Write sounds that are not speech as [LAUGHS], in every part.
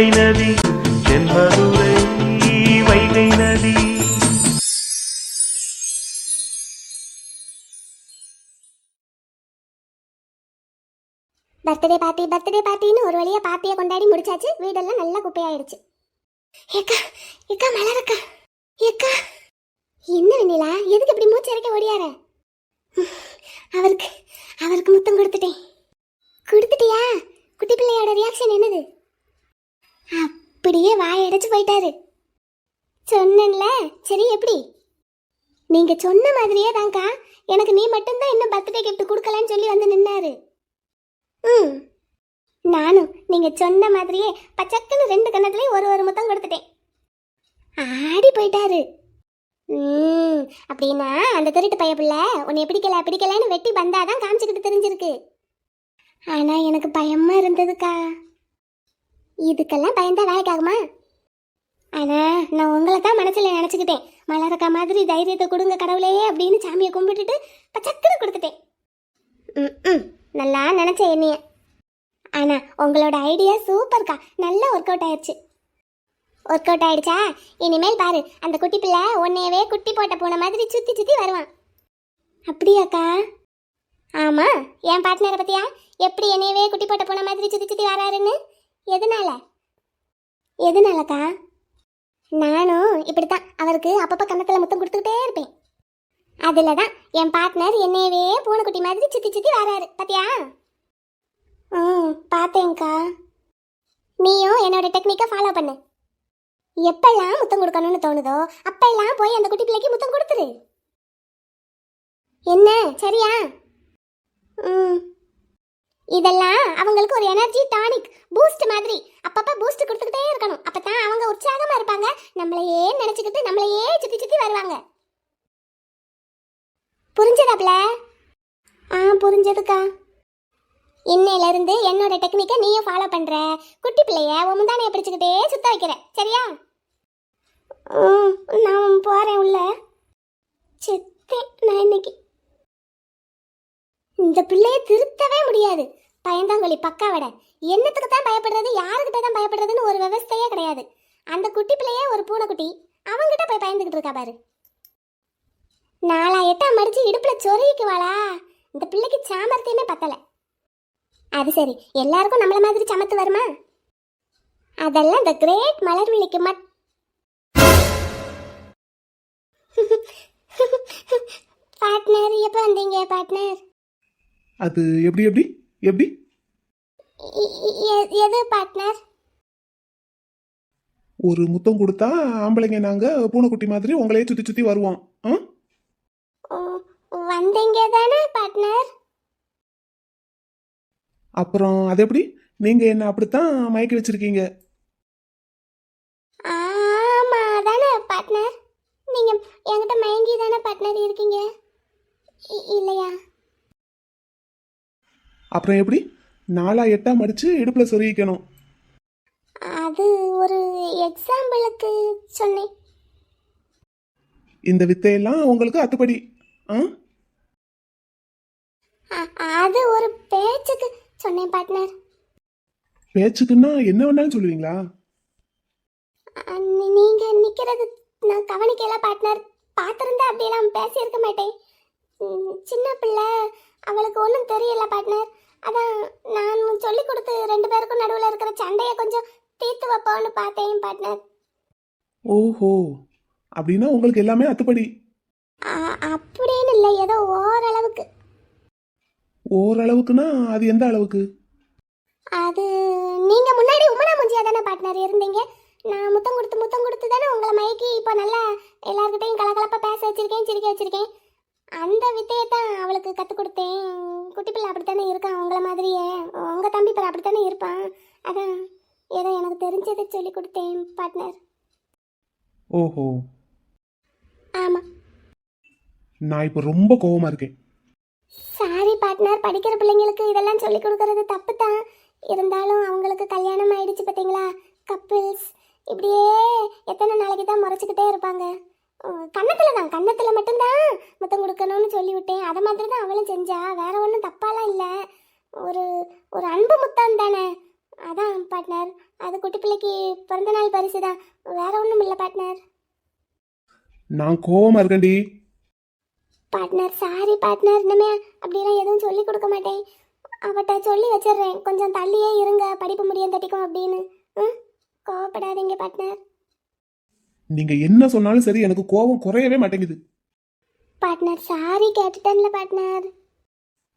வைகை நதி தென்மதுரை வைகை நதி. Birthday party birthday பார்ட்டின்னு ஒரு வழியா பார்ட்டியை கொண்டாடி முடிச்சாச்சு. வீடெல்லாம் நல்லா குப்பையாயிடுச்சு. ஏக்கா ஏக்கா மலரக்கா. ஏக்கா என்ன வெண்ணிலா எதுக்கு இப்படி மூச்சு இறக்க ஓடியார? அவருக்கு அவருக்கு முத்தம் கொடுத்துட்டேன். கொடுத்துட்டியா? குட்டி பிள்ளையோட ரியாக்ஷன் என்னது? அப்படியே வாயடைச்சு போயிட்டாரு. சொன்னேன்ல சரி எப்படி? நீங்க சொன்ன மாதிரியே தான்க்கா எனக்கு நீ மட்டும்தான் இன்னும் பர்த்டே கிஃப்ட் கொடுக்கலன்னு சொல்லி வந்து நின்னாரு. ம். நானும் நீங்க சொன்ன மாதிரியே பச்சக்குன்னு ரெண்டு கண்ணத்துலயும் ஒரு ஒரு முத்தம் கொடுத்துட்டேன். ஆடி போயிட்டாரு. ம் அப்படின்னா அந்த திருட்டு பைய பிள்ளை உன்னை பிடிக்கல பிடிக்கலன்னு வெட்டி பந்தாதான் காமிச்சுக்கிட்டு தெரிஞ்சிருக்கு. ஆனா எனக்கு பயமா இருந்ததுக்கா. இதுக்கெல்லாம் பயந்தா வேலைக்காகுமா? ஆனா நான் உங்களை தான் மனசுல நினைச்சுக்கிட்டேன். மலரக்கா மாதிரி தைரியத்தை கொடுங்க கடவுளே அப்படின்னு சாமியை கும்பிட்டுட்டு பச்சக்குன்னு கொடுத்துட்டேன். ம் ம் நல்லா நினச்சேன் என்னைய. ஆனா உங்களோட ஐடியா சூப்பர்க்கா நல்லா ஒர்க் அவுட் ஆயிடுச்சு ஒர்க் அவுட் ஆயிடுச்சா? இனிமேல் பாரு அந்த குட்டி பிள்ளை உன்னையவே குட்டி போட்ட போன மாதிரி சுத்தி சுத்தி வருவான். அப்படியாக்கா? ஆமா என் பார்ட்னரை பத்தியா? எப்படி என்னையவே குட்டி போட்ட போன மாதிரி சுத்தி சுத்தி வராருன்னு? எதனால? எதனாலக்கா? நானும் இப்படித்தான். அவருக்கு அப்பப்போ கன்னத்துல முத்தம் கொடுத்துக்கிட்டே இருப்பேன். அதில் தான் என் பார்ட்னர் என்னையவே பூனைக்குட்டி மாதிரி சுத்தி சுத்தி வராரு. பாத்தியா? ம் பார்த்தேன்க்கா. நீயும் என்னோட டெக்னிக்கை ஃபாலோ பண்ணு. எப்பெல்லாம் முத்தம் கொடுக்கணும்னு தோணுதோ அப்பெல்லாம் போய் அந்த குட்டி பிள்ளைக்கு முத்தம் கொடுத்துரு. என்ன? சரியா? ம். இதெல்லாம் அவங்களுக்கு ஒரு எனர்ஜி டானிக் பூஸ்ட் மாதிரி. அப்பப்போ பூஸ்ட் கொடுத்துக்கிட்டே இருக்கணும். அப்பதான் அவங்க உற்சாகமா இருப்பாங்க. நம்மளையே நினைச்சுக்கிட்டு நம்மளையே சுத்தி சுத்தி வருவாங்க. புரிஞ்சதாப்ல? ஆ புரிஞ்சதுக்கா. இன்னையில இருந்து என்னோட டெக்னிக்கை நீயும் ஃபாலோ பண்ற. குட்டி பிள்ளைய உன் பிடிச்சிக்கிட்டே பிடிச்சுக்கிட்டே சுத்த வைக்கிற. சரியா? ம், நான் போறேன் உள்ள. செத்தேன் நான் இன்னைக்கு. இந்த பிள்ளைய திருத்தவே முடியாது. பயந்தாங்கொழி பக்காவட என்னத்துக்கு தான் பயப்படுறது யாருக்கிட்ட தான் பயப்படுறதுன்னு ஒரு விவஸ்தையே கிடையாது. அந்த குட்டி பிள்ளையே ஒரு பூனைக்குட்டி அவங்கிட்ட போய் பயந்துகிட்டு இருக்கா பாரு. நாலா எட்டாம் மடிச்சு இடுப்புல சொருகிக்குவாளா இந்த பிள்ளைக்கு சாமர்த்தியமே பத்தல. அது சரி எல்லாருக்கும் நம்மள மாதிரி சமத்து வருமா? அதெல்லாம் இந்த கிரேட் மலர்விழிக்கு மட். [LAUGHS] பார்ட்னர் எப்போ வந்தீங்க பார்ட்னர் அது எப்படி எப்படி? எப்படி? எது பார்ட்னர் ஒரு முத்தம் கொடுத்தா ஆம்பளைங்க நாங்க பூனைக்குட்டி மாதிரி உங்களையே சுத்தி சுத்தி வருவோம்? வந்தீங்க தானே பார்ட்னர் அப்புறம் அது எப்படி? நீங்க என்ன அப்படித்தான் மயக்கி வச்சிருக்கீங்க. ஆமா தானே பார்ட்னர் நீங்க என்கிட்ட மயங்கி தானே பார்ட்னர் இருக்கீங்க இல்லையா? அப்புறம் எப்படி? நாலா எட்டா மடிச்சு இடுப்புல சொருகிக்கணும். அது ஒரு எக்ஸாம்பிளுக்கு சொன்னேன். இந்த வித்தையெல்லாம் உங்களுக்கு அத்துப்படி. ஆ? அது ஒரு பேச்சுக்கு சொன்னேன் பார்ட்னர் பேச்சுக்குன்னா என்ன வேணாலும் சொல்லுவீங்களா? நீங்க நிக்கிறது நான் கவனிக்கல பார்ட்னர் பார்த்திருந்தா அப்படியெல்லாம் பேசியிருக்க மாட்டேன். சின்ன பிள்ளை அவளுக்கு ஒன்றும் தெரியல பார்ட்னர் அதான் நான் சொல்லி கொடுத்து ரெண்டு பேருக்கும் நடுவில் இருக்கிற சண்டையை கொஞ்சம் தீர்த்து வைப்போன்னு பார்த்தேன் பார்ட்னர் ஓஹோ. அப்படின்னா உங்களுக்கு எல்லாமே அத்துப்படி. அப்படின்னு இல்லை ஏதோ ஓரளவுக்கு. ஓரளவுக்குன்னா அது எந்த அளவுக்கு? அது நீங்க முன்னாடி உமனா முஞ்சியா தானே பார்ட்னர் இருந்தீங்க? நான் முத்தம் கொடுத்து முத்தம் கொடுத்து தானே உங்களை மயக்கி இப்போ நல்லா எல்லார்கிட்டையும் கலகலப்பா பேச வச்சிருக்கேன் சிரிக்க வச்சிருக்கேன். அந்த வித்தையை தான் அவளுக்கு கற்றுக் கொடுத்தேன். குட்டி பிள்ளை அப்படித்தானே இருக்கான் உங்களை மாதிரியே. உங்க தம்பி பிள்ளை அப்படித்தானே இருப்பான். அதான் ஏதோ எனக்கு தெரிஞ்சதை சொல்லி கொடுத்தேன் பார்ட்னர் ஓஹோ. ஆமா. நான் இப்போ ரொம்ப கோவமா இருக்கேன். சாரி பார்ட்னர் படிக்கிற பிள்ளைங்களுக்கு இதெல்லாம் சொல்லி கொடுக்கறது தப்பு தான் இருந்தாலும் அவங்களுக்கு கல்யாணம் ஆயிடுச்சு பார்த்தீங்களா கப்பிள்ஸ் இப்படியே எத்தனை நாளைக்கு தான் முறைச்சிக்கிட்டே இருப்பாங்க. கன்னத்துல தான். கன்னத்துல மட்டும்தான் முத்தம் கொடுக்கணும்னு சொல்லி விட்டேன் அதை மாதிரி தான் அவளும் செஞ்சா. வேற ஒன்றும் தப்பாலாம் இல்லை. ஒரு ஒரு அன்பு முத்தம் தானே. அதான் பார்ட்னர் அது குட்டி பிள்ளைக்கு பிறந்த நாள் பரிசு தான் வேற ஒன்றும் இல்லை பார்ட்னர் நான் கோவமா இருக்கேன்டி. பார்ட்னர் சாரி பார்ட்னர் இனிமே அப்படிலாம் எதுவும் சொல்லி கொடுக்க மாட்டேன். அவட்ட சொல்லி வச்சிடுறேன். கொஞ்சம் தள்ளியே இருங்க. படிப்பு முடியும் தட்டிக்கும் அப்படின்னு. ம் கோவப்படாதீங்க பார்ட்னர் நீங்க என்ன சொன்னாலும் சரி எனக்கு கோவம் குறையவே மாட்டேங்குது. பார்ட்னர் சாரி கேட்டுட்டேன்ல பார்ட்னர்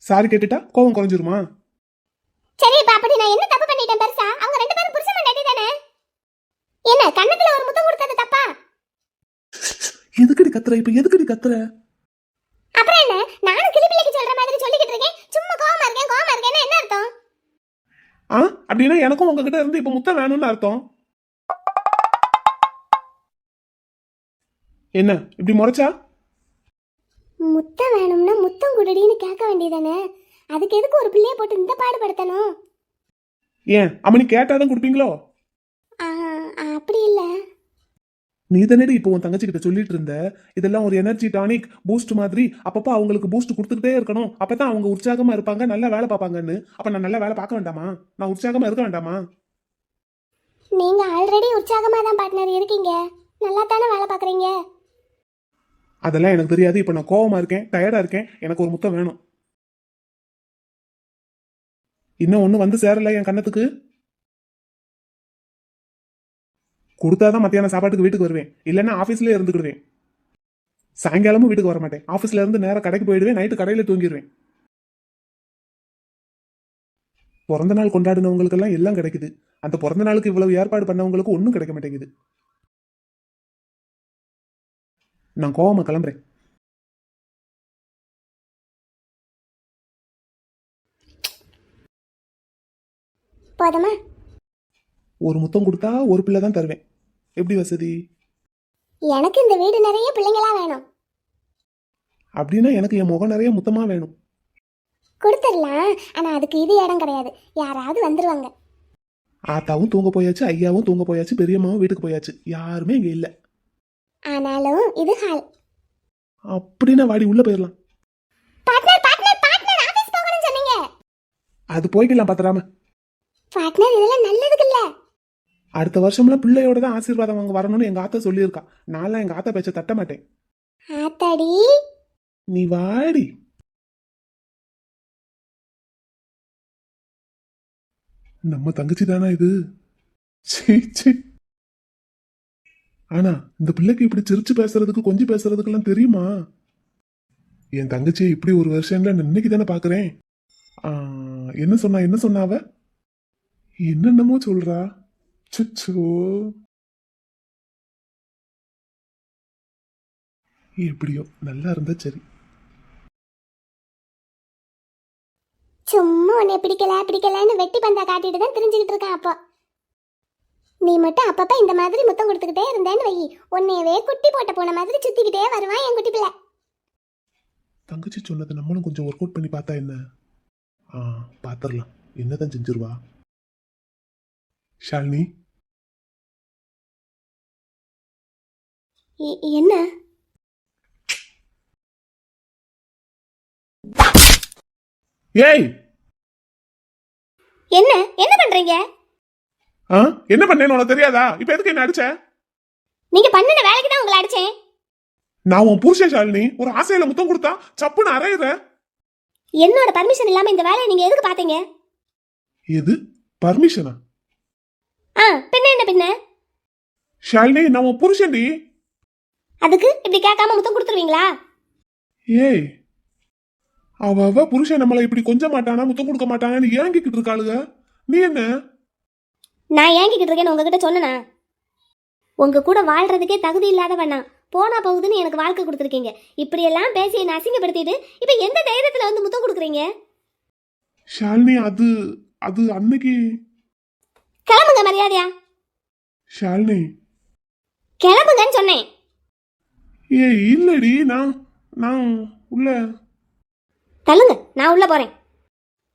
சாரி கேட்டுட்டா கோவம் குறைஞ்சிருமா? சரி இப்ப அப்படி நான் என்ன தப்பு பண்ணிட்டேன் பெருசா? அவங்க ரெண்டு பேரும் புருஷன் மண்டாட்டி தானே என்ன கண்ணத்துல ஒரு முத்தம் கொடுத்தது தப்பா? எதுக்கடி கத்துற? இப்ப எதுக்கடி கத்துற? அப்புறம் என்ன? நானும் கிளிப்பிள்ளைக்கு சொல்ற மாதிரி சொல்லிக்கிட்டு இருக்கேன். சும்மா கோவமா இருக்கேன் கோவமா இருக்கேன்னு என்ன அர்த்தம்? ஆ அப்படின்னா எனக்கும் உங்ககிட்ட இருந்து இப்ப முத்தம் வேணும்னு அர்த்தம். என்ன இப்படி முறைச்சா? முத்தம் வேணும்னா முத்தம் குடுடின்னு கேட்க வேண்டியதானே? அதுக்கு எதுக்கு ஒரு பிள்ளைய போட்டு இந்த பாடுபடுத்தணும்? ஏன் அம்மனி கேட்டாதான் கொடுப்பீங்களோ? ஆ, அப்படி இல்ல. நீ தானேடி இப்போ உன் தங்கச்சி கிட்ட சொல்லிட்டு இருந்த? இதெல்லாம் ஒரு எனர்ஜி டானிக் பூஸ்ட் மாதிரி. அப்பப்போ அவங்களுக்கு பூஸ்ட் கொடுத்துக்கிட்டே இருக்கணும். அப்பதான் அவங்க உற்சாகமா இருப்பாங்க நல்லா வேலை பார்ப்பாங்கன்னு. அப்ப நான் நல்லா வேலை பார்க்க வேண்டாமா? நான் உற்சாகமா இருக்க வேண்டாமா? நீங்க ஆல்ரெடி உற்சாகமா தான் பார்ட்னர் இருக்கீங்க. நல்லா தானே வேலை பாக்குறீங்க அதெல்லாம் எனக்கு தெரியாது. இப்போ நான் கோவமாக இருக்கேன் டயர்டாக இருக்கேன். எனக்கு ஒரு முத்தம் வேணும். இன்னும் ஒன்றும் வந்து சேரல என் கண்ணத்துக்கு கொடுத்தாதான் மத்தியானம் சாப்பாட்டுக்கு வீட்டுக்கு வருவேன். இல்லைன்னா ஆஃபீஸ்லேயே இருந்துக்கிடுவேன். சாயங்காலமும் வீட்டுக்கு வர மாட்டேன் ஆஃபீஸ்ல இருந்து நேராக கடைக்கு போயிடுவேன் நைட்டு கடையில் தூங்கிடுவேன். பிறந்த நாள் கொண்டாடினவங்களுக்கெல்லாம் எல்லாம் கிடைக்குது. அந்த பிறந்த நாளுக்கு இவ்வளவு ஏற்பாடு பண்ணவங்களுக்கு ஒன்றும் கிடைக்க மாட்டேங்குது. நான் கோவமா கிளம்புறேன். போதுமா? ஒரு முத்தம் கொடுத்தா ஒரு பிள்ளை தான் தருவேன். எப்படி வசதி? எனக்கு இந்த வீடு நிறைய பிள்ளைங்களா வேணும். அப்படின்னா எனக்கு என் முகம் நிறைய முத்தமா வேணும். கொடுத்துடலாம். ஆனா அதுக்கு இது இடம் கிடையாது. யாராவது வந்துருவாங்க. ஆத்தாவும் தூங்க போயாச்சு ஐயாவும் தூங்க போயாச்சு பெரியம்மாவும் வீட்டுக்கு போயாச்சு. யாருமே இங்க இல்ல. ஆனாலும் இது ஹால். அப்படின்னா வாடி உள்ள போயிடலாம் பார்ட்னர் பார்ட்னர் பார்ட்னர் ஆபீஸ் போகணும்னு சொன்னீங்க. அது போய்க்கலாம் பத்திராம. பார்ட்னர் இதெல்லாம் நல்லதுக்கு இல்ல அடுத்த வருஷம்லாம் பிள்ளையோட தான் ஆசீர்வாதம் அவங்க வரணும்னு எங்க ஆத்தா சொல்லியிருக்கா. நான்லாம் எங்க ஆத்தா பேச்ச தட்ட மாட்டேன். ஆத்தாடி. நீ வாடி. நம்ம தங்கச்சி தானா இது? சீ சீ. ஆனா இந்த பிள்ளைக்கு இப்படி சிரிச்சு பேசுறதுக்கு கொஞ்சம் பேசுறதுக்கெல்லாம் தெரியுமா? என் தங்கச்சியை இப்படி ஒரு வருஷம்ல நான் இன்னைக்கு தானே பாக்குறேன். என்ன சொன்னா என்ன சொன்னாவ என்னென்னமோ சொல்றா. சுச்சோ எப்படியோ நல்லா இருந்தா சரி. சும்மா உன்னை பிடிக்கல பிடிக்கலன்னு வெட்டி பந்தா காட்டிட்டு தான் தெரிஞ்சுக்கிட்டு இருக்கான் அப்போ. நீ மட்டும் அப்பப்ப இந்த மாதிரி முத்தம் கொடுத்துக்கிட்டே இருந்தேன்னு வை. உன்னையவே குட்டி போட்ட போன மாதிரி சுத்திக்கிட்டே வருவான் என் குட்டி பிள்ளை. தங்கச்சி சொன்னதை நம்மளும் கொஞ்சம் ஒர்க் அவுட் பண்ணி பார்த்தா என்ன? ஆ பாத்திரலாம். என்னதான் செஞ்சிருவா? ஷாலினி? என்ன? ஏய்! என்ன? என்ன பண்றீங்க? என்ன பண்ணேன்னு உனக்கு தெரியாதா? இப்ப எதுக்கு என்ன அடிச்ச? நீங்க பண்ணின வேலைக்கு தான் உங்களை அடிச்சேன். நான் உன் புருஷன் ஷாலினி ஒரு ஆசையில முத்தம் கொடுத்தா சப்புன்னு அரையிற என்னோட பர்மிஷன் இல்லாம இந்த வேலையை நீங்க எதுக்கு பாத்தீங்க எது? பர்மிஷனா ஆ? பின்ன என்ன பின்ன? ஷாலினி நான் உன் புருஷன்டி. அதுக்கு இப்படி கேட்காம முத்தம் கொடுத்துருவீங்களா? ஏய் அவ அவ புருஷன் நம்மளை இப்படி கொஞ்சம் மாட்டானா முத்தம் கொடுக்க மாட்டானான்னு ஏங்கிக்கிட்டு இருக்காளுக. நீ என்ன? நான் ஏங்கிக்கிட்டு இருக்கேன்னு உங்ககிட்ட சொன்னனா? உங்க கூட வாழ்றதுக்கே தகுதி இல்லாதவனா போனா போகுதுன்னு எனக்கு வாழ்க்கை கொடுத்துருக்கீங்க. இப்படியெல்லாம் பேசி என்னை அசிங்கப்படுத்திட்டு இப்போ எந்த தைரியத்துல வந்து முத்தம் கொடுக்குறீங்க? ஷாலினி அது அது அன்னைக்கு. கிளம்புங்க மரியாதையா. ஷாலினி. கிளம்புங்கன்னு சொன்னேன். ஏய் இல்லடி நான் நான் உள்ள. தள்ளுங்க நான் உள்ள போறேன்.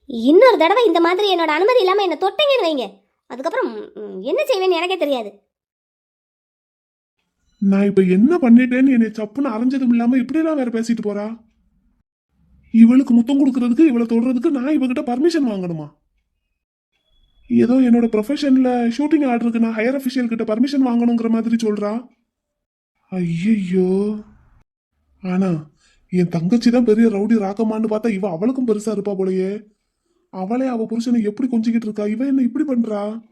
இன்னொரு தடவை இந்த மாதிரி என்னோட அனுமதி இல்லாம என்ன தொட்டீங்கன்னு வைங்க. அதுக்கப்புறம் என்ன செய்வேன்னு எனக்கே தெரியாது. நான் இப்ப என்ன பண்ணிட்டேன்னு என்னை சப்புன்னு அரைஞ்சதும் இல்லாம இப்படிலாம் வேற பேசிட்டு போறா? இவளுக்கு முத்தம் கொடுக்கறதுக்கு இவளை தொடுறதுக்கு நான் இவகிட்ட பர்மிஷன் வாங்கணுமா? ஏதோ என்னோட ப்ரொஃபஷன்ல ஷூட்டிங் ஆர்டருக்கு நான் ஹையர் அஃபிஷியல் கிட்ட பர்மிஷன் வாங்கணுங்கிற மாதிரி சொல்றா. ஐயோ ஆனா என் தங்கச்சி தான் பெரிய ரவுடி ராக்கமான்னு பார்த்தா இவ அவளுக்கும் பெருசா இருப்பா போலயே. அவளே அவ புருஷனை எப்படி கொஞ்சிக்கிட்டு இருக்கா? இவ என்ன இப்படி பண்றா?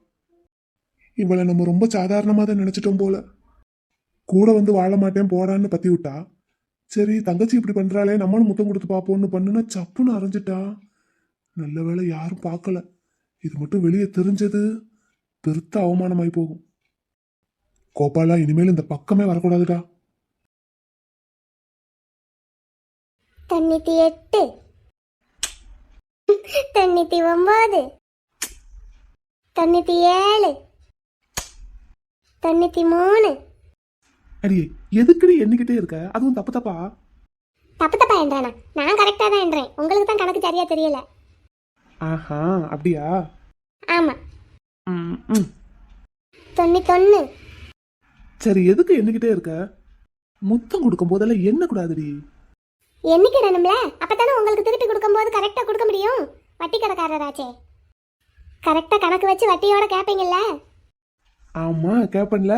இவளை நம்ம ரொம்ப சாதாரணமாக தான் நினைச்சிட்டோம் போல. கூட வந்து வாழ மாட்டேன் போடான்னு பத்தி விட்டா சரி தங்கச்சி இப்படி பண்றாளே நம்மளும் முத்தம் கொடுத்து பார்ப்போம்னு பண்ணுனா சப்புன்னு அரைஞ்சிட்டா? நல்ல வேளை யாரும் பார்க்கல. இது மட்டும் வெளியே தெரிஞ்சது பெருத்த அவமானமாய் போகும். கோபாலா இனிமேல் இந்த பக்கமே வரக்கூடாதுடா. தொண்ணூத்தி எட்டு. தொண்ணூத்தி ஒன்பது தொண்ணூத்தி ஏழு. தொண்ணூத்தி மூணு. அடியே எதுக்குடி எண்ணிக்கிட்டே இருக்க? அதுவும் தப்பு தப்பா? தப்பு தப்பா என்றானா? நான் கரெக்டா தான் என்றேன். உங்களுக்கு தான் கணக்கு சரியா தெரியல. ஆஹா அப்படியா? ஆமா. தொண்ணூத்தொன்னு. சரி எதுக்கு எண்ணிக்கிட்டே இருக்க? முத்தம் கொடுக்கும் போதெல்லாம் என்ன கூடாதுடி எண்ணிக்கிடணும்ல அப்பதானே உங்களுக்கு திருப்பி கொடுக்கும்போது கரெக்டா கொடுக்க முடியும். வட்டி கடைக்காரராச்சே. கரெக்டா கணக்கு வச்சு வட்டியோட கேட்பீங்கல்ல ஆமா கேப்பன்ல.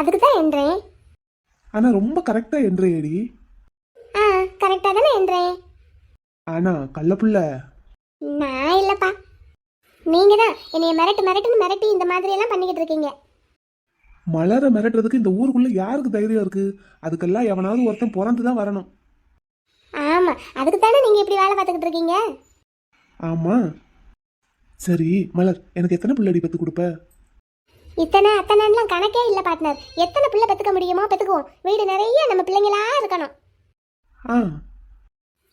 அதுக்கு தான் என்றேன். ஆனா ரொம்ப கரெக்டா என்றேடி. ஆ கரெக்டா தானே என்றேன். ஆனா கள்ளப்புள்ள. நான் இல்லப்பா. நீங்க தான் என்னைய மிரட்டு மிரட்டுன்னு மிரட்டி இந்த மாதிரி எல்லாம் பண்ணிக்கிட்டு இருக்கீங்க. மலர மிரட்டுறதுக்கு இந்த ஊருக்குள்ள யாருக்கு தைரியம் இருக்கு? அதுக்கெல்லாம் எவனாவது ஒருத்தன் பிறந்து தான் வரணும். ஆமா அதுக்கு தானே நீங்க இப்படி வேலை பார்த்துக்கிட்டு இருக்கீங்க? ஆமா. சரி மலர் எனக்கு எத்தனை பிள்ளடி பத்து கொடுப்ப? இத்தனை அத்தனைலாம் கணக்கே இல்ல பார்ட்னர் எத்தனை பிள்ளை பெத்துக்க முடியுமோ பெத்துக்குவோம் வீடு நிறைய நம்ம பிள்ளைங்களா இருக்கணும். ஆ.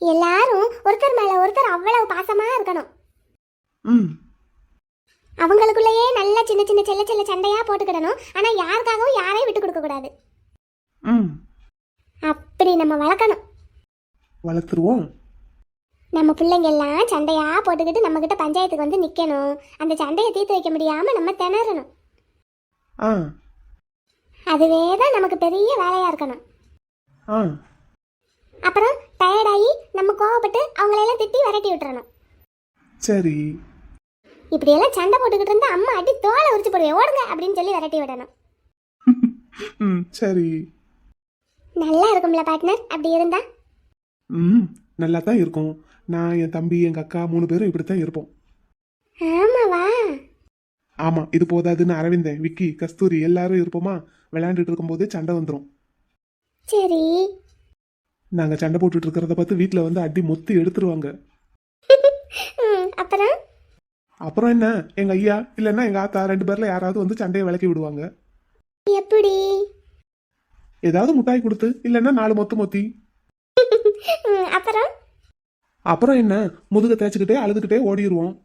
எல்லாரும் ஒருத்தர் மேல ஒருத்தர் அவ்வளவு பாசமா இருக்கணும். ம். அவங்களுக்குள்ளேயே நல்லா சின்ன சின்ன செல்ல செல்ல சண்டையா போட்டுக்கிடணும். ஆனா யாருக்காகவும் யாரையும் விட்டு கொடுக்க கூடாது. ம். அப்படி நம்ம வளர்க்கணும். வளர்த்துருவோம். நம்ம பிள்ளைங்க எல்லாம் சண்டையா போட்டுக்கிட்டு நம்ம கிட்ட பஞ்சாயத்துக்கு வந்து நிக்கணும். அந்த சண்டையை தீர்த்து வைக்க முடியாம நம்ம திணறணும். ஆ. அதுவே தான் நமக்கு பெரிய வேலையா இருக்கணும். ஆ. அப்புறம் டயர்டாகி நம்ம கோவப்பட்டு அவங்களையெல்லாம் திட்டி விரட்டி விட்டுறணும். சரி. இப்படியெல்லாம் சண்டை போட்டுக்கிட்டு இருந்தா அம்மா அடி தோலை உரிச்சு போடுவேன் ஓடுங்க அப்படின்னு சொல்லி விரட்டி விடணும். [LAUGHS] ம் சரி. நல்லா இருக்கும்ல பார்ட்னர் அப்படி இருந்தா ம். நல்லா தான் இருக்கும். நான் என் தம்பி எங்க அக்கா மூணு பேரும் இப்படித்தான் இருப்போம். ஆமாவா ஆமா இது போதாதுன்னு அரவிந்தன் விக்கி கஸ்தூரி எல்லாரும் இருப்போமா? விளையாண்டுட்டு இருக்கும்போது சண்டை வந்துடும் சரி. நாங்க சண்டை போட்டுட்டு இருக்கிறத பார்த்து வீட்ல வந்து அடி மொத்தி எடுத்துருவாங்க. ம், அப்புறம்? அப்புறம் என்ன? எங்க ஐயா இல்லைன்னா எங்க ஆத்தா ரெண்டு பேர்ல யாராவது வந்து சண்டையை விலக்கி விடுவாங்க. எப்படி? ஏதாவது முட்டாய் கொடுத்து இல்லைன்னா நாலு மொத்து மொத்தி. அப்புறம்? அப்புறம் என்ன? முதுக தேய்ச்சிக்கிட்டே அழுதுகிட்டே ஓடிடுவோம்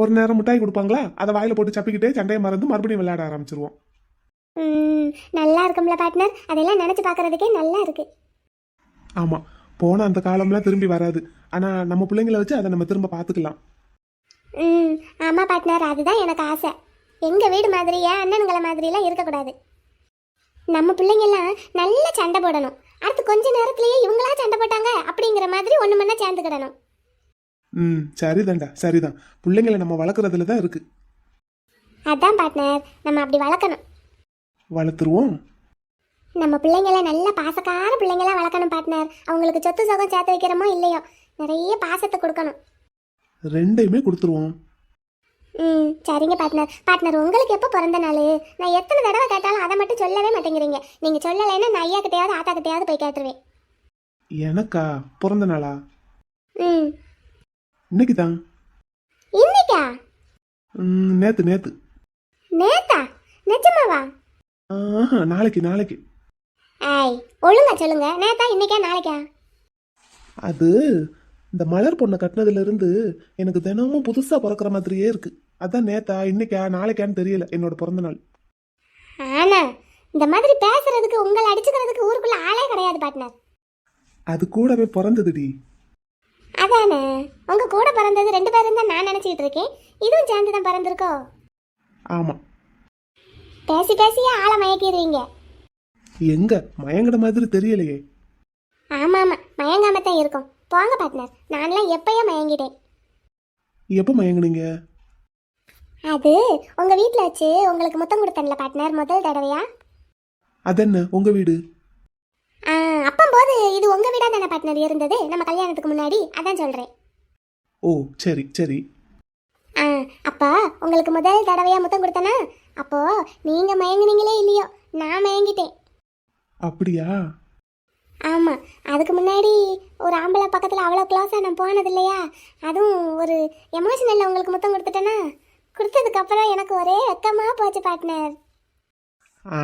ஒரு நேரம் மிட்டாய் கொடுப்பாங்களா? அதை வாயில போட்டு சப்பிக்கிட்டே சண்டையை மறந்து மறுபடியும் விளையாட ஆரம்பிச்சிருவோம். நல்லா இருக்கும்ல பார்ட்னர் அதெல்லாம் நினைச்சு பார்க்கறதுக்கே நல்லா இருக்கு. ஆமா போன அந்த காலம்லாம் திரும்பி வராது. ஆனா நம்ம பிள்ளைங்களை வச்சு அதை நம்ம திரும்ப பார்த்துக்கலாம். ம் ஆமா பார்ட்னர் அதுதான் எனக்கு ஆசை. எங்க வீடு மாதிரியா அண்ணனுங்களை மாதிரிலாம் இருக்கக்கூடாது. நம்ம பிள்ளைங்கெல்லாம் நல்ல சண்டை போடணும். அடுத்து கொஞ்ச நேரத்திலேயே இவங்களா சண்டை போட்டாங்க அப்படிங்கிற மாதிரி ஒன்று மண்ணா சேர்ந்துக்கிடணும். ம் சரிதான்டா சரிதான். பிள்ளைங்களை நம்ம வளர்க்குறதுல தான் இருக்கு. அதான் பார்ட்னர் நம்ம அப்படி வளர்க்கணும். வளர்த்துருவோம். நம்ம பிள்ளைங்கள நல்ல பாசக்கார பிள்ளைங்களா வளர்க்கணும் பார்ட்னர் அவங்களுக்கு சொத்து சுகம் சேர்த்து வைக்கிறோமோ இல்லையோ? நிறைய பாசத்தை கொடுக்கணும். ரெண்டையுமே கொடுத்துருவோம். ம் சரிங்க பார்ட்னர் பார்ட்னர் உங்களுக்கு எப்போ பிறந்த நாள்? நான் எத்தனை தடவை கேட்டாலும் அதை மட்டும் சொல்லவே மாட்டேங்கிறீங்க. நீங்கள் சொல்லலைன்னா நான் ஐயா கிட்டையாவது ஆத்தா கிட்டையாவது போய் கேட்டுருவேன். எனக்கா? பிறந்த நாளா? ம். இன்னைக்கு? தான் இன்னைக்கா நேத்து நேத்து. நேத்தா? நிஜமாவா? ஆஹா நாளைக்கு நாளைக்கு. ஐய் ஒழுங்கா சொல்லுங்க. நேத்தா இன்னைக்கா நாளைக்கா? அது இந்த மலர் பொண்ணை கட்டினதுல இருந்து எனக்கு தினமும் புதுசா பிறக்கிற மாதிரியே இருக்கு. அதான் நேத்தா இன்னைக்கா நாளைக்கான்னு தெரியல என்னோட பிறந்த நாள். ஆனா இந்த மாதிரி பேசுறதுக்கு உங்களை அடிச்சுக்கிறதுக்கு ஊருக்குள்ள ஆளே கிடையாது பார்ட்னர் அது கூடவே பிறந்ததுடி. அதானே? உங்க கூட பிறந்தது ரெண்டு பேரும் தான் நான் நினைச்சிட்டு இருக்கேன். இதுவும் சேர்ந்து தான் பிறந்திருக்கோ? ஆமா. பேசி பேசியே ஆளை மயக்கிடுவீங்க எங்க? மயங்கட மாதிரி தெரியலையே. ஆமா ஆமா. மயங்காம தான் இருக்கும். போங்க பார்ட்னர் நான்லாம் எப்பயோ மயங்கிட்டேன். எப்போ மயங்குனீங்க? அது? உங்க வீட்ல வச்சு உங்களுக்கு முத்தம் கொடுத்தன்ல பார்ட்னர் முதல் தடவையா? அதென்ன? உங்க வீடு? ஆ, அப்பம்போது இது உங்க வீடா தானே பார்ட்னர் இருந்தது? நம்ம கல்யாணத்துக்கு முன்னாடி? அதான் சொல்றேன். ஓ சரி சரி. ஆ அப்பா உங்களுக்கு முதல் தடவையா முத்தம் கொடுத்தனா? அப்போ நீங்க மயங்குனீங்களே இல்லையோ? நான் மயங்கிட்டேன். அப்படியா? ஆமா அதுக்கு முன்னாடி ஒரு ஆம்பளை பக்கத்துல அவ்வளோ க்ளோஸா நான் போனது இல்லையா அதுவும் ஒரு எமோஷனல்ல உங்களுக்கு முத்தம் கொடுத்துட்டேனா? கொடுத்ததுக்கு அப்புறம் எனக்கு ஒரே வெக்கமா போச்சு பார்ட்னர் ஆ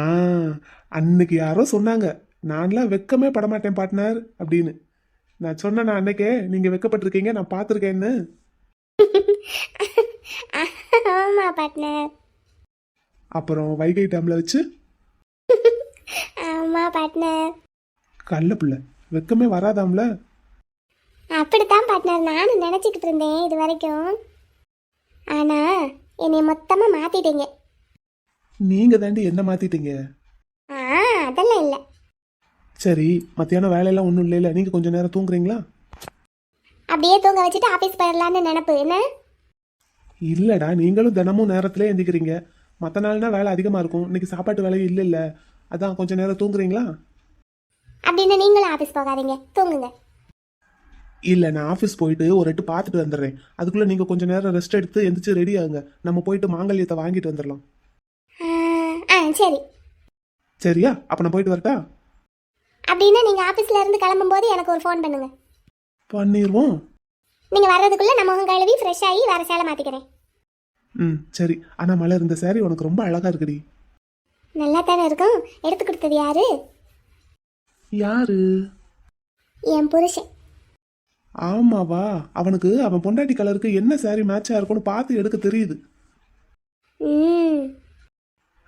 அன்னைக்கு யாரோ சொன்னாங்க. நான்லாம் வெக்கமே படமாட்டேன் பார்ட்னர் அப்படின்னு. நான் சொன்னேன் அன்னைக்கே நீங்க வெக்கப்பட்டிருக்கீங்க நான் பார்த்துருக்கேன்னு. [LAUGHS] ஆமா பார்ட்னர் அப்புறம் வைகை டேம்ல வச்சு? ஆமா பார்ட்னர் கல்ல பிள்ளை வெக்கமே வராதாம்ல? அப்படித்தான் பார்ட்னர் நானும் நினச்சிக்கிட்டு இருந்தேன் இது வரைக்கும். ஆனா என்னை மொத்தமா மாத்திட்டீங்க. நீங்க தாண்டி என்ன மாத்திட்டீங்க? ஆ அதெல்லாம் இல்லை. சரி மத்தியானம் வேலையெல்லாம் ஒன்றும் இல்லைல்ல. நீங்க கொஞ்ச நேரம் தூங்குறீங்களா? அப்படியே தூங்க வச்சுட்டு ஆஃபீஸ் போயிடலான்னு நினப்பு. என்ன? இல்லடா நீங்களும் தினமும் நேரத்திலே எந்திக்கிறீங்க. மற்ற நாள்னா வேலை அதிகமா இருக்கும். இன்னைக்கு சாப்பாட்டு வேலையும் இல்லைல்ல. அதான் கொஞ்ச நேரம் தூங்குறீங்களா? அப்படின்னு நீங்களும் ஆஃபீஸ் போகாதீங்க. தூங்குங்க. இல்ல நான் ஆஃபீஸ் போயிட்டு ஒரு எட்டு பார்த்துட்டு வந்துடுறேன். அதுக்குள்ள நீங்க கொஞ்ச நேரம் ரெஸ்ட் எடுத்து எந்திரிச்சு ரெடி ஆகுங்க. நம்ம போயிட்டு மாங்கல்யத்தை வாங்கிட்டு வந்துடலாம். ஆ, சரி. சரியா? அப்ப நான் போயிட்டு வரட்டா? அப்படின்னா நீங்கள் ஆஃபீஸில் இருந்து கிளம்பும்போது எனக்கு ஒரு ஃபோன் பண்ணுங்க. பண்ணிடுவோம் நீங்கள் வர்றதுக்குள்ளே நான் முகம் கழுவி ஃப்ரெஷ் ஆகி வேறு சேலை மாற்றிக்கிறேன் ம் சரி. ஆனா மலர் இந்த saree உனக்கு ரொம்ப அழகா இருக்குடி. நல்லா தானே இருக்கும்? எடுத்து கொடுத்தது யாரு? யாரு? என் புருஷன். ஆமாவா? அவனுக்கு அவன் பொண்டாட்டி கலருக்கு என்ன saree மேட்சா இருக்கும்னு பார்த்து எடுக்க தெரியுது. ம்.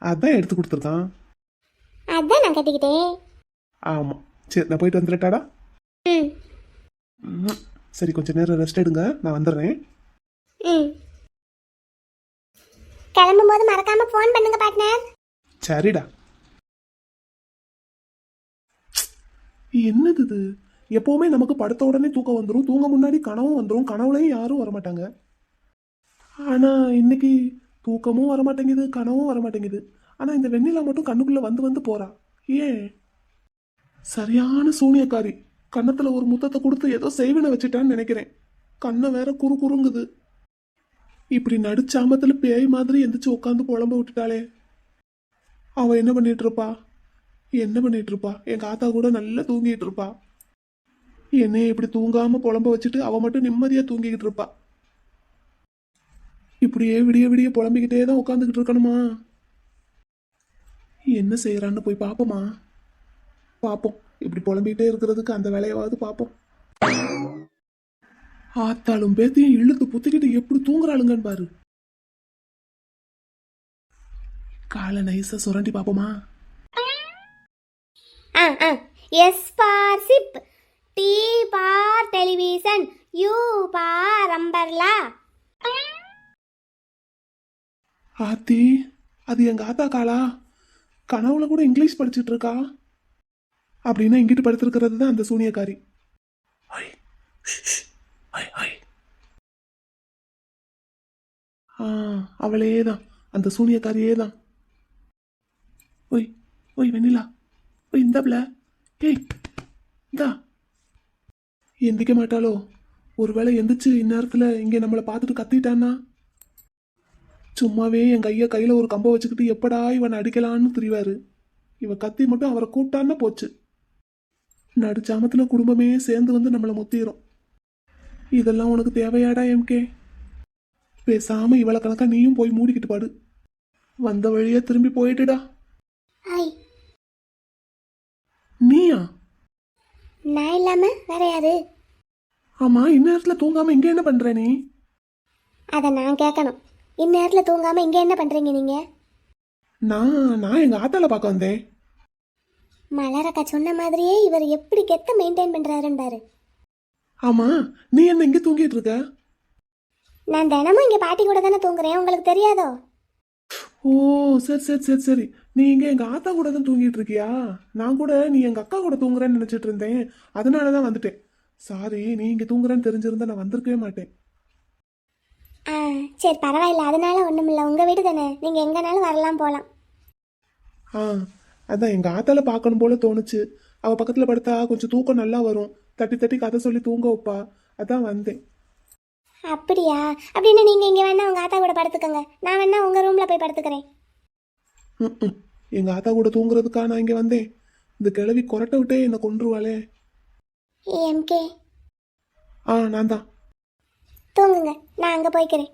அதான் எடுத்து கொடுத்துருக்கான். அதான் நான் கட்டிக்கிட்டேன். ஆமா. சரி நான் போயிட்டு வந்துடட்டாடா? சரி கொஞ்ச நேரம் ரெஸ்ட் எடுங்க. நான் வந்துடுறேன். ம். கிளம்பும்போது மறக்காம ஃபோன் பண்ணுங்க பார்ட்னர் சரிடா. என்னது இது? எப்பவுமே நமக்கு படுத்த உடனே தூக்கம் வந்துடும் தூங்க முன்னாடி கனவும் வந்துடும் கனவுலையும் யாரும் வரமாட்டாங்க. ஆனா இன்னைக்கு தூக்கமும் வரமாட்டேங்குது கனவும் வரமாட்டேங்குது. ஆனா இந்த வெண்ணிலா மட்டும் கண்ணுக்குள்ள வந்து வந்து போறா. ஏன்? சரியான சூனியக்காரி. கன்னத்துல ஒரு முத்தத்தை கொடுத்து ஏதோ செய்வினை வச்சுட்டான்னு நினைக்கிறேன். கண்ணை வேற குறு குறுங்குது. இப்படி நடுச்சாமத்துல பேய் மாதிரி எந்திரிச்சு உட்காந்து புலம்ப விட்டுட்டாளே. அவள் என்ன பண்ணிட்டு இருப்பா? என்ன பண்ணிட்டு இருப்பா? என் ஆத்தா கூட நல்லா தூங்கிட்டு இருப்பா. என்னைய இப்படி தூங்காம புலம்ப வச்சுட்டு அவ மட்டும் நிம்மதியா தூங்கிக்கிட்டு இருப்பா. இப்படியே விடிய விடிய புலம்பிக்கிட்டே தான் உட்காந்துக்கிட்டு இருக்கணுமா? என்ன செய்யறான்னு போய் பாப்போமா? பாப்போம். இப்படி புலம்பிக்கிட்டே இருக்கிறதுக்கு அந்த வேலையாவது பாப்போம். ஆத்தாலும் பேத்தையும் இழுத்து புத்திக்கிட்டு எப்படி தூங்குறாளுங்கன்னு பாரு. காலை நைஸா சுரண்டி பாப்போமா? ஆ S for chip T for television U for umbrella. ஆத்தி அது எங்க ஆத்தா காலா? கனவுல கூட இங்கிலீஷ் படிச்சுட்டு இருக்கா? அப்படின்னா இங்கிட்டு படுத்திருக்கிறது தான் அந்த சூனியக்காரி. ஐ, ஐ, ஐ. ஆ அவளே தான் அந்த சூனியக்காரியே தான். ஒய் ஒய் வெண்ணிலா ஒய் இந்தாப்ல ஏய் இந்தா. எந்திக்க மாட்டாளோ? ஒருவேளை எந்திரிச்சு இந்நேரத்தில் இங்கே நம்மளை பார்த்துட்டு கத்திட்டான்னா? சும்மாவே என் கையை கையில் ஒரு கம்பை வச்சுக்கிட்டு எப்படா இவன் அடிக்கலான்னு தெரிவார். இவன் கத்தி மட்டும் அவரை கூப்பிட்டான்னா போச்சு. நடுச்சாமத்தில் குடும்பமே சேர்ந்து வந்து நம்மளை முத்திரும். இதெல்லாம் உனக்கு தேவையாடா எம்கே பேசாமல் இவளை கணக்காக நீயும் போய் மூடிக்கிட்டு பாடு. வந்த வழியே திரும்பி போயிட்டுடா ஐ நீயா நான் இல்லாம வேற யாரு? ஆமா இந்நேரத்துல தூங்காம இங்க என்ன பண்ற நீ? அதை நான் கேட்கணும். இந்நேரத்தில் தூங்காம இங்கே என்ன பண்ணுறீங்க நீங்கள் நான் நான் எங்க ஆத்தால பார்க்க வந்தேன். மலரக்கா சொன்ன மாதிரியே இவர் எப்படி கெத்த மெயின்டைன் பண்ணுறாருன்னு பாரு. ஆமா நீ என்ன இங்க தூங்கிட்டு இருக்க? நான் தினமும் இங்கே பாட்டி கூட தானே தூங்குறேன் உங்களுக்கு தெரியாதோ? ஓ சரி சரி சரி சரி. நீ இங்க எங்க ஆத்தா கூட தான் தூங்கிட்டு இருக்கியா? நான் கூட நீ எங்க அக்கா கூட தூங்குறேன்னு நினைச்சிட்டு இருந்தேன். அதனால தான் வந்துட்டேன். சாரி நீ இங்க தூங்குறேன்னு தெரிஞ்சிருந்தா நான் வந்திருக்கவே மாட்டேன். ஆ சரி பரவாயில்ல. அதனால ஒன்றும் இல்லை. உங்கள் வீடு தானே? நீங்கள் எங்கேனாலும் வரலாம் போகலாம் ஆ அதான் எங்க ஆத்தால பார்க்கணும் போல தோணுச்சு. அவ பக்கத்துல படுத்தா கொஞ்சம் தூக்கம் நல்லா வரும். தட்டி தட்டி கதை சொல்லி தூங்க வைப்பா. அதான் வந்தேன். அப்படியா? அப்படின்னு நீங்கள் இங்கே வேணா உங்கள் ஆத்தா கூட படுத்துக்கோங்க. நான் வேணா உங்கள் ரூமில் போய் படுத்துக்கிறேன். ம். எங்க ஆத்தா கூட தூங்குறதுக்கா நான் இங்க வந்தேன். இந்த கிழவி கொரட்டை விட்டே என்னை கொன்றுவாளே. எம்கே ஆ நான் தான். தூங்குங்க. நான் அங்கே போய்க்கிறேன்.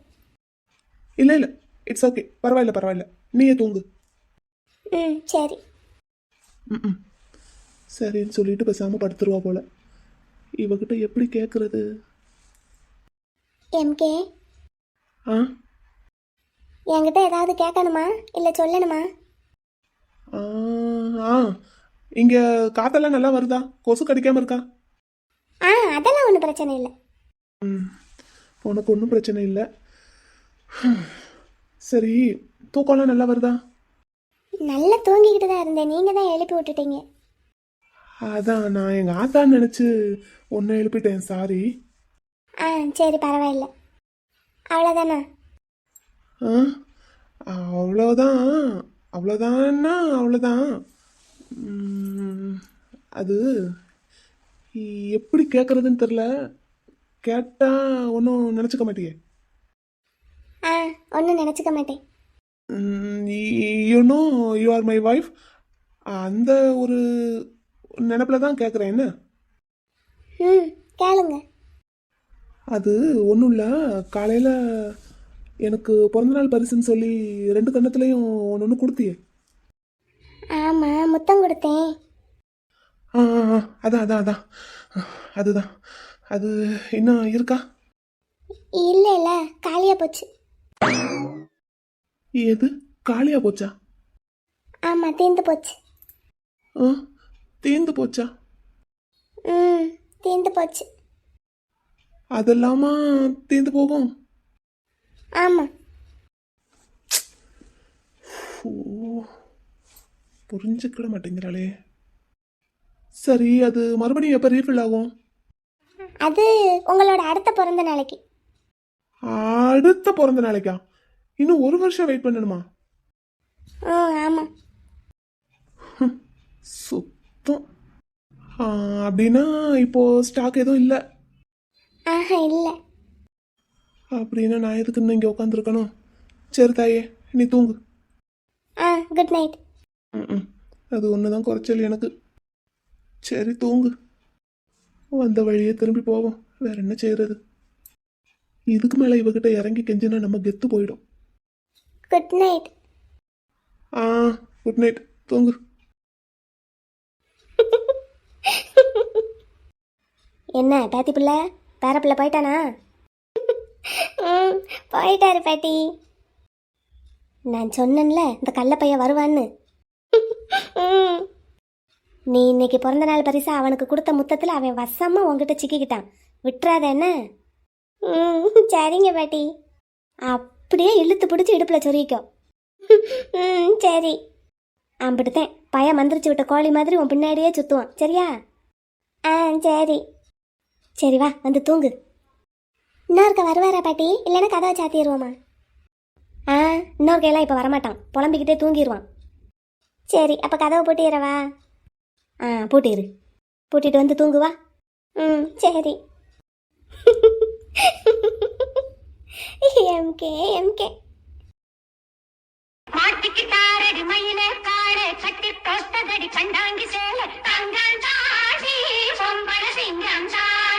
இல்ல இல்ல. இட்ஸ் ஓகே பரவாயில்ல பரவாயில்ல. நீயே தூங்கு. ம் சரி. ம், ம். சரின்னு சொல்லிட்டு பேசாம படுத்துருவா போல. இவகிட்ட எப்படி கேக்குறது? எம்கே ஆ? என்கிட்ட ஏதாவது கேட்கணுமா? இல்லை சொல்லணுமா? ஆ, இங்க காத்தெல்லாம் நல்லா வருதா? கொசு கடிக்காம இருக்கா? ஆ அதெல்லாம் ஒன்றும் பிரச்சனை இல்லை. ம் உனக்கு ஒன்றும் பிரச்சனை இல்லை. சரி தூக்கம்லாம் நல்லா வருதா? நல்லா தூங்கிக்கிட்டு தான் இருந்தேன். நீங்கள் தான் எழுப்பி விட்டுட்டீங்க. அதான் நான் எங்கள் ஆத்தான்னு நினச்சி ஒன்றை எழுப்பிட்டேன். சாரி. ஆ சரி பரவாயில்ல. அவ்வளோதானா அவ்வளோதான் அவ்வளோதான்னா அவ்வளோதான் அது எப்படி கேட்குறதுன்னு தெரில கேட்டால் ஒன்றும் நினச்சிக்க மாட்டியே. ஆ ஒன்றும் நினச்சிக்க மாட்டேன். You know you are my wife அந்த ஒரு நினப்பில் தான் கேட்குறேன் என்ன? ம் கேளுங்க. அது ஒன்றும் இல்லை. காலையில் எனக்கு பிறந்தநாள் பரிசுன்னு சொல்லி ரெண்டு கண்ணத்துலேயும் ஒன்று ஒன்று கொடுத்தியே. ஆமாம் முத்தம் கொடுத்தேன். ஆ அதான் அதான் அதான் அதுதான். அது இன்னும் இருக்கா? இல்லை இல்லை காலியாக போச்சு. எது? காலியாக போச்சா? ஆமாம் தீர்ந்து போச்சு. ஆ தீந்து போச்சா? ம் தீர்ந்து போச்சு. அதெல்லாமா தீந்து போகும்? ஆமாம் புரிஞ்சுக்கிட மாட்டேங்கிறாளே. சரி அது மறுபடியும் எப்போ ரீஃபில் ஆகும்? அது உங்களோட அடுத்த பிறந்த நாளைக்கு. அடுத்த பிறந்த நாளைக்கா? இன்னும் ஒரு வருஷம் வெயிட் பண்ணணுமா? ம் ஆமாம் சுத்தம். ஆ, அப்படின்னா இப்போ ஸ்டாக் எதுவும் இல்லை. ஆஹா இல்லை. அப்படின்னா நான் எதுக்கு இன்னும் இங்கே உட்காந்துருக்கணும் சரி தாயே நீ தூங்கு. Ah good night hmm. அது ஒன்று தான் குறைச்சல் எனக்கு. சரி தூங்கு. வந்த வழியே திரும்பி போவோம். வேற என்ன செய்யறது இதுக்கு மேலே இவகிட்ட இறங்கி கெஞ்சினா நம்ம கெத்து போயிடும். குட் நைட் ஆ குட் நைட் தூங்கு. [LAUGHS] என்ன பேத்தி பிள்ளை? பேர பிள்ளை போயிட்டானா? ம் போயிட்டாரு பாட்டி. நான் சொன்னேன்ல இந்த கள்ள பையன் வருவான்னு. ம். நீ இன்னைக்கு பிறந்த நாள் பரிசா அவனுக்கு கொடுத்த முத்தத்தில் அவன் வசமா உங்ககிட்ட சிக்கிக்கிட்டான். விட்டுறாத என்ன? ம் சரிங்க பாட்டி. அப்படியே இழுத்து பிடிச்சி இடுப்பில் சொருகிக்கோ. ம் சரி. அம்பிட்டுத்தேன். பையன் மந்திரிச்சு விட்ட கோழி மாதிரி உன் பின்னாடியே சுற்றுவான் சரியா? ஆ சரி. சரி வா வந்து தூங்கு. இன்னொருக்க வருவாரா பாட்டி? இல்லைன்னா கதவை சாத்திடுவோமா? ஆ இன்னொரு கையெல்லாம் இப்போ வரமாட்டான். புலம்பிக்கிட்டே தூங்கிடுவான் சரி அப்போ கதவை பூட்டிடுறவா ஆ பூட்டிடு பூட்டிட்டு வந்து தூங்குவா ம் சரி. MK MK. மாட்டிக்கிட்டாரடி மயிலே கால சட்டி தோஸ்தடி பண்டாங்கி சேல. தங்கம் தாடி பொம்பள சிங்கம் தாடி